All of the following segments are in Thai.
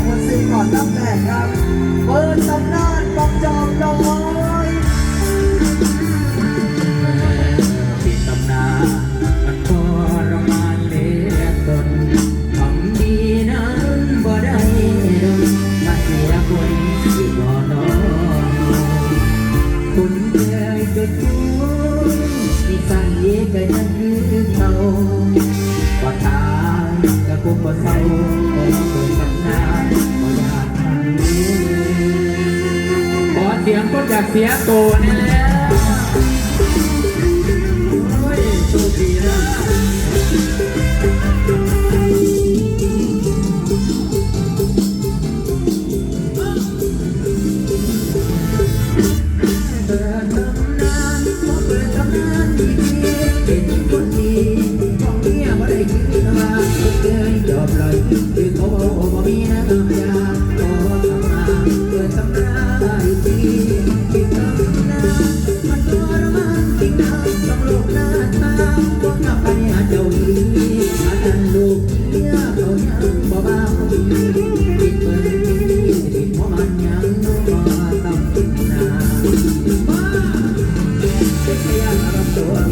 อบคุณซีก่อนน้ำแตกครับ เปิดตำนานกองจอมน้อยติดตำนานมันทรมานเหลือเกินทำดีนั้นบ่ได้ดอกมาเสียคนที่บ่นอคุณเคยจดจูนิสัยก็ยังคือเขาว่า ก็คงบ่เศร้าคงเกิดตำนานบ่อยากทำนี้ขอเสียงก็อยากเสียตัวนี่แหละ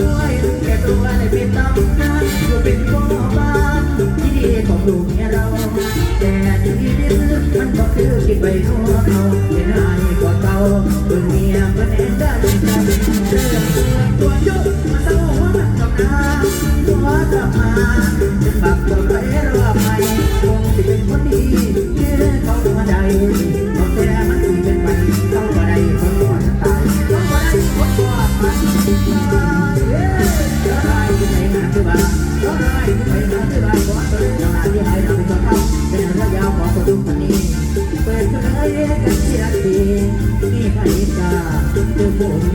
ด้วยแค่ตัวอะไรไม่ต้องนอยู่เป็นพ่อบาที่ดีของลูกเมเรา แต่ที่ดีที่สุมันก็คือกินไปทั่วเขาเป็นอากว่เกาตัวเมียมันเได้ไม่ไเรื่ตัวยุกมันเศร้ามันกับนาหัวกับมาจะปรับตัวไปรอไปคงจะเป็นคนดีที่เขาหัวใจ Hey!